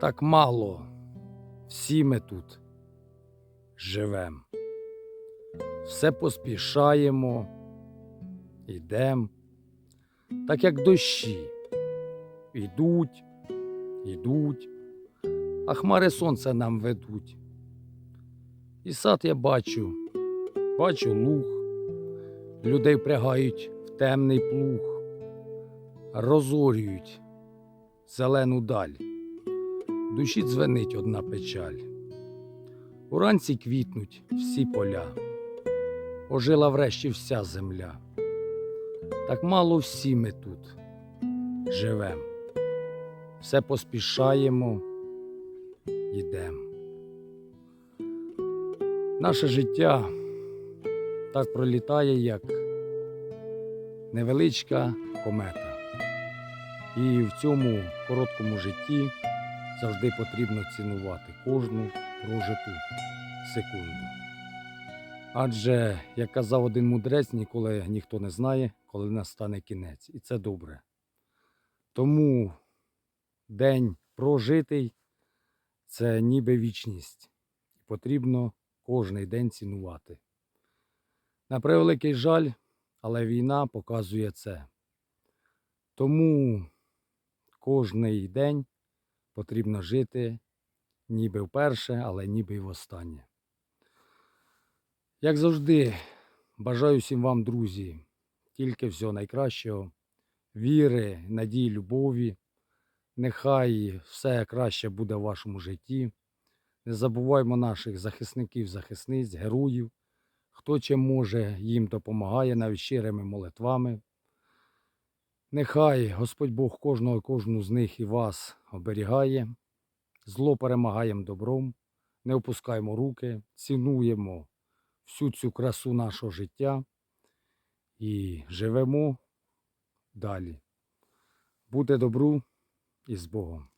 Так мало. Всі ми тут живем. Все поспішаємо, йдем, так як дощі. Ідуть, ідуть, а хмари сонця нам ведуть. І сад я бачу, бачу луг, людей впрягають в темний плуг, розорюють зелену даль. Душі дзвенить одна печаль. Уранці квітнуть всі поля, ожила врешті вся земля. Так мало всі ми тут живем, все поспішаємо, йдем. Наше життя так пролітає, як невеличка комета. І в цьому короткому житті завжди потрібно цінувати кожну прожиту секунду. Адже, як казав один мудрець, ніколи ніхто не знає, коли настане кінець. І це добре. Тому день прожитий це ніби вічність. Потрібно кожний день цінувати. На превеликий жаль, але війна показує це. Тому кожний день потрібно жити ніби вперше, але ніби й востаннє. Як завжди, бажаю всім вам, друзі, тільки всього найкращого, віри, надії, любові. Нехай все краще буде в вашому житті. Не забуваймо наших захисників, захисниць, героїв. Хто чим може, їм допомагає навіть щирими молитвами. Нехай Господь Бог кожного кожну з них і вас оберігає. Зло перемагаємо добром, не опускаємо руки, цінуємо всю цю красу нашого життя і живемо далі. Буде добру і з Богом.